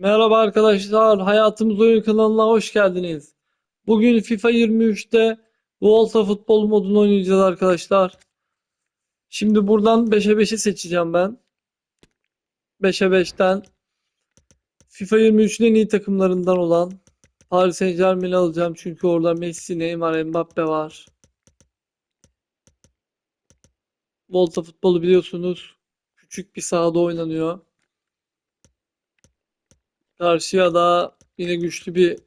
Merhaba arkadaşlar, Hayatımız Oyun kanalına hoş geldiniz. Bugün FIFA 23'te Volta futbol modunu oynayacağız arkadaşlar. Şimdi buradan 5'e 5'i seçeceğim ben. 5'e 5'ten FIFA 23'ün en iyi takımlarından olan Paris Saint-Germain'i alacağım. Çünkü orada Messi, Neymar, Mbappe var. Volta futbolu biliyorsunuz küçük bir sahada oynanıyor. Karşıya da yine güçlü bir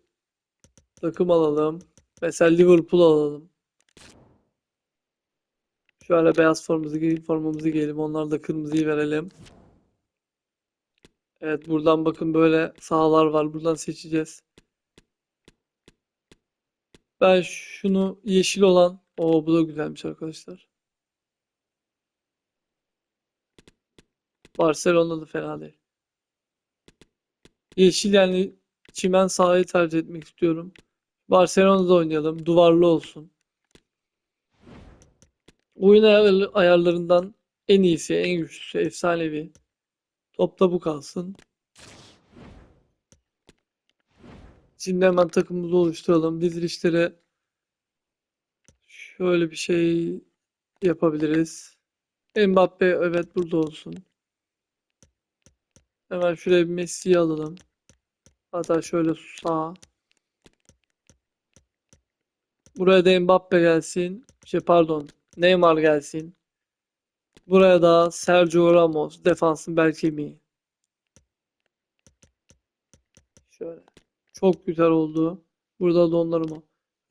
takım alalım. Mesela Liverpool alalım. Şöyle beyaz formamızı giyip formamızı giyelim. Onlar da kırmızıyı verelim. Evet buradan bakın böyle sahalar var. Buradan seçeceğiz. Ben şunu yeşil olan. o bu da güzelmiş arkadaşlar. Barcelona da fena değil. Yeşil yani çimen sahayı tercih etmek istiyorum. Barcelona'da oynayalım. Duvarlı olsun. Oyun ayar- ayarlarından en iyisi, en güçlüsü, efsanevi. Topta bu kalsın. Şimdi hemen takımımızı oluşturalım. Dizilişleri şöyle bir şey yapabiliriz. Mbappe evet burada olsun. Hemen şuraya bir Messi'yi alalım. Hatta şöyle sağa. Buraya da Mbappe gelsin. Şey pardon. Neymar gelsin. Buraya da Sergio Ramos. Defansın bel kemiği. Şöyle. Çok güzel oldu. Burada Donnarumma.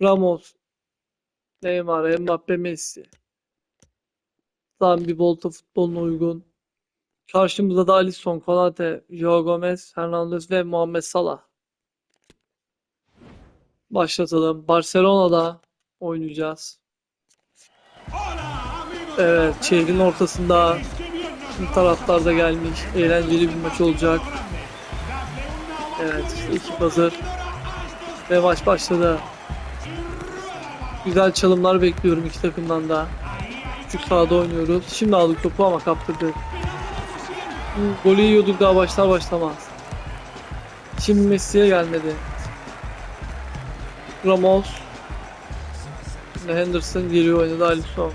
Ramos. Neymar, Mbappe, Messi. Tam bir volta futboluna uygun. Karşımızda da Alisson, Konate, Joao Gomez, Hernandez ve Muhammed Salah. Başlatalım. Barcelona'da oynayacağız. Evet, şehrin ortasında tüm taraftar da gelmiş. Eğlenceli bir maç olacak. Evet, işte ekip hazır. Ve maç başladı. Güzel çalımlar bekliyorum iki takımdan da. Küçük sahada oynuyoruz. Şimdi aldık topu ama kaptırdık. Golü yiyorduk daha başlar başlamaz. Şimdi Messi'ye gelmedi. Ramos Henderson geliyor oynadı Alisson.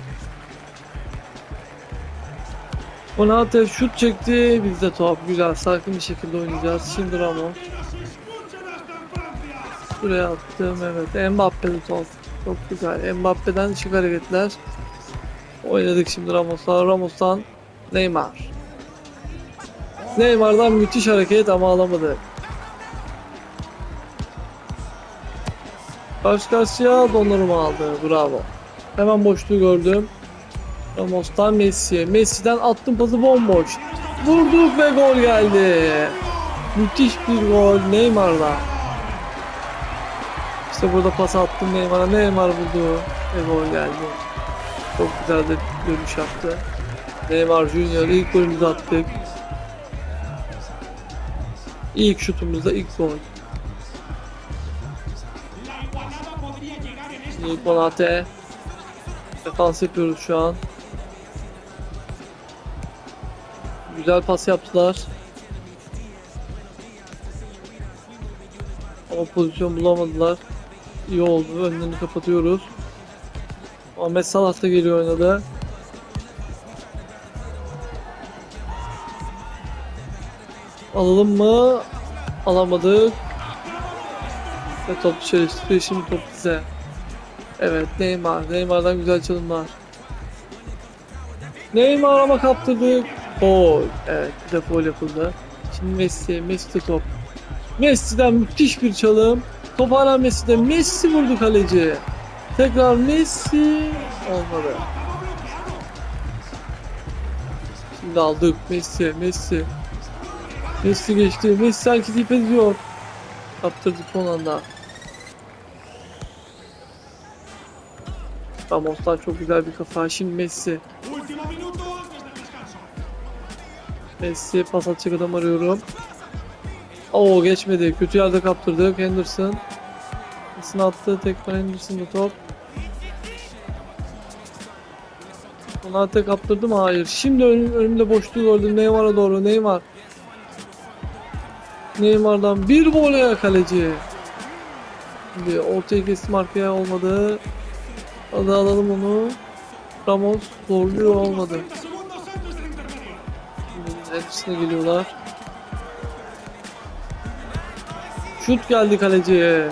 Konate şut çekti. Bizde top güzel sakin bir şekilde oynayacağız. Şimdi Ramos. Buraya attım evet. Mbappe'de top. Çok güzel. Mbappe'den şık hareketler. Oynadık şimdi Ramos'a. Ramos'tan Neymar. Neymar'dan müthiş hareket ama alamadı. Karşı karşıya Donnarumma aldı. Bravo. Hemen boşluğu gördüm. Ramos'tan Messi'ye. Messi'den attım pası bomboş. Vurduk ve gol geldi. Müthiş bir gol Neymar'la. İşte burada pas attım Neymar'a. Neymar vurdu ve gol geldi. Çok güzel de dönüş yaptı. Neymar Junior ilk golümüzü attık. İlk şutumuzda ilk gol. Şimdi Konate. Defans yapıyoruz şu an. Güzel pas yaptılar. Ama pozisyon bulamadılar. İyi oldu. Önlerini kapatıyoruz. Ahmet Salah da geliyor oynadı. Alalım mı? Alamadık. Ve top dışarı çıkıyor. Şimdi top bize. Evet Neymar. Neymar'dan güzel çalımlar. Neymar ama kaptırdık. Gol. Evet bir de foul yapıldı. Şimdi Messi. Messi top. Messi'den müthiş bir çalım. Top hala Messi'de. Messi vurdu kaleci. Tekrar Messi. Olmadı. Şimdi aldık. Messi. Messi. Messi geçti. Messi herkesi ip ediyor. Kaptırdık son anda. Ramos'tan çok güzel bir kafa. Şimdi Messi. Messi pas atacak adam arıyorum. Oo geçmedi. Kötü yerde kaptırdık. Henderson. Pasını attı. Tekrar Henderson'da top. Konate kaptırdı mı? Hayır. Şimdi önüm, önümde boşluğu gördüm. Neymar'a doğru. Neymar. Neymar'dan bir voley kaleci. Şimdi ortaya kestim arkaya olmadı. Hadi alalım onu. Ramos zorluyor olmadı. 30 segundos antes del intermedio. Şimdi hepsine geliyorlar. Şut geldi kaleciye.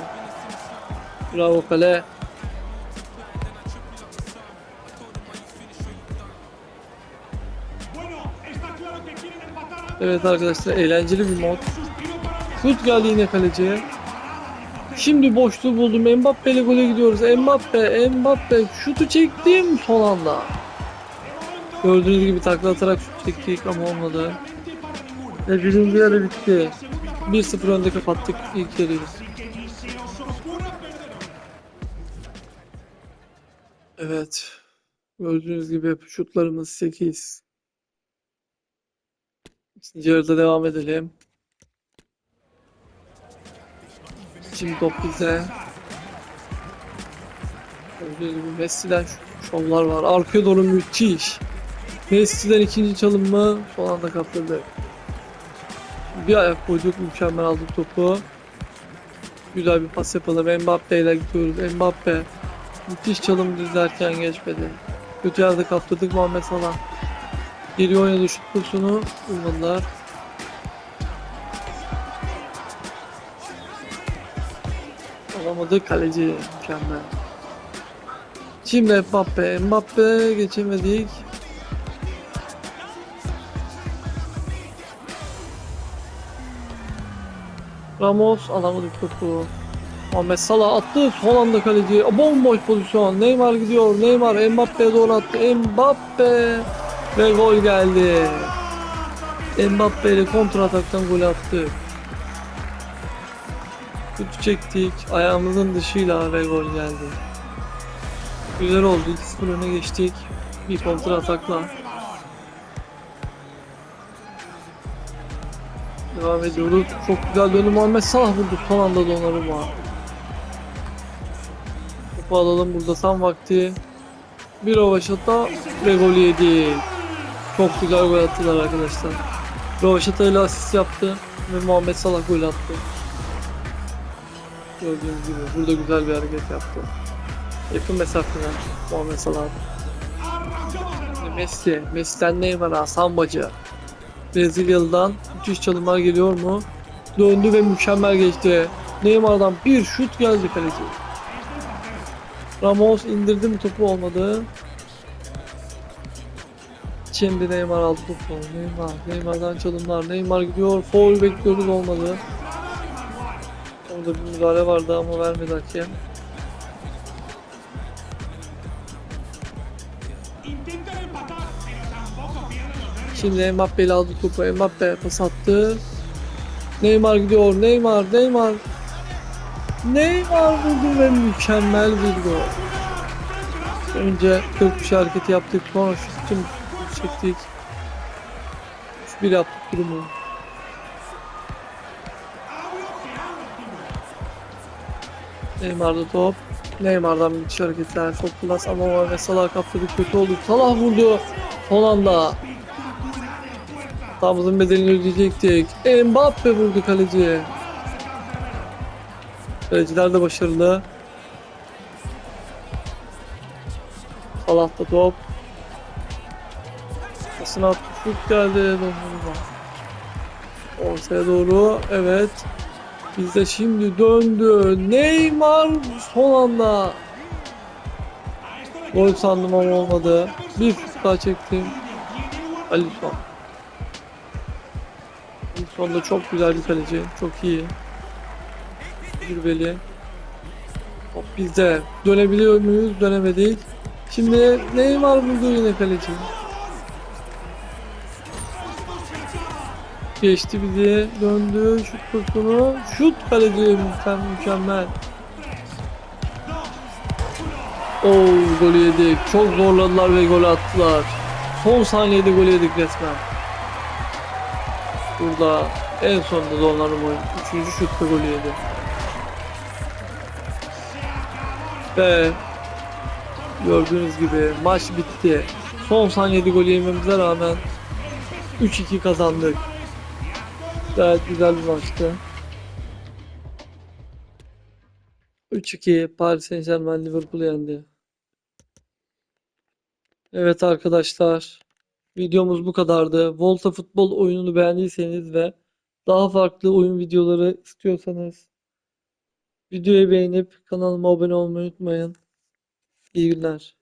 Bravo kale. Evet arkadaşlar eğlenceli bir mod. Şut geldi yine kaleciye. Şimdi boşluğu buldum. Mbappe ile gole gidiyoruz. Mbappe, Mbappe şutu çektim son anda. Gördüğünüz gibi takla atarak şut çektik ama olmadı. Ve birinci yarı bitti. 1-0 önde kapattık ilk yarıyı. Evet. Gördüğünüz gibi şutlarımız 8. İkinci yarıda devam edelim. Şimdi top bize. Gördüğünüz gibi Messi'den şovlar var. Arkaya doğru müthiş. Messi'den ikinci çalım mı? Son anda kaptırdı. Bir ayak koyduk. Mükemmel aldık topu. Güzel bir pas yapalım. Mbappe ile gidiyoruz. Mbappe. Müthiş çalım düzlerken geçmedi. Kötü yerde kaptırdık Muhammed Salah. Geri oynadı şut kursunu bulmadılar. Alamadı kaleci mükemmel. Şimdi Mbappe, Mbappe geçemedik. Ramos alamadık topu. Muhammed Salah attı son anda kaleci. Bomboş pozisyon. Neymar gidiyor. Neymar Mbappe'ye doğru attı. Mbappe ve gol geldi. Mbappe ile kontra ataktan gol attı. Kötü çektik. Ayağımızın dışıyla ve gol geldi. Güzel oldu. 2-0 öne geçtik. Bir kontra atakla. Devam ediyoruz. Çok güzel döndü Muhammed Salah vurdu son anda Donnarumma. Topu alalım burada tam vakti. Bir Rovaşata ve golü yedi. Çok güzel gol attılar arkadaşlar. Rovaşata ile asist yaptı ve Muhammed Salah gol attı. Gördüğünüz gibi burada güzel bir hareket yaptı. Yakın mesafeden Muhammed Salah. Messi, Messi'den Neymar'a, Sambacı. Brezilyalı'dan müthiş çalımlar geliyor mu? Döndü ve mükemmel geçti. Neymar'dan bir şut geldi kaleci. Ramos indirdi mi topu olmadı. Şimdi Neymar aldı topu. Neymar, Neymar'dan çalımlar. Neymar gidiyor. Foul bekliyoruz olmadı. Orada bir müdahale vardı ama vermedi hakem. Şimdi Mbappe ile aldı topu. Mbappe pas attı. Neymar gidiyor. Neymar, Neymar. Neymar vurdu ve mükemmel bir gol. Önce kök bir şey hareketi yaptık. Sonra şu tüm çektik. 3-1 yaptık durumu. Neymar'da top. Neymar'dan müthiş hareketler. Çok klas ama Muhammed Salah kaptırdı. Kötü oldu. Salah vurdu. Son anda. Hatamızın bedelini ödeyecektik. Mbappe vurdu kaleciye. Kaleciler de başarılı. Salah'ta top. Pasını attı. Geldi. Ortaya doğru. Evet. Biz de şimdi döndü. Neymar son anda. Gol sandım ama olmadı. Bir şut daha çektim. Alisson. Alisson da çok güzel bir kaleci. Çok iyi. Gürbeli. Top bizde. Dönebiliyor muyuz? Dönemedik. Şimdi Neymar buldu yine kaleci. Geçti bizi. Döndü. Şut kursunu. Şut kaleci. Mükemmel. Oo golü yedik. Çok zorladılar ve gol attılar. Son saniyede gol yedik resmen. Burada en sonunda Donnarumma üçüncü şutta golü yedi. Ve gördüğünüz gibi maç bitti. Son saniyede gol yememize rağmen 3-2 kazandık. Gayet güzel bir maçtı. 3-2 Paris Saint-Germain Liverpool'u yendi. Evet arkadaşlar. Videomuz bu kadardı. Volta futbol oyununu beğendiyseniz ve daha farklı oyun videoları istiyorsanız videoyu beğenip kanalıma abone olmayı unutmayın. İyi günler.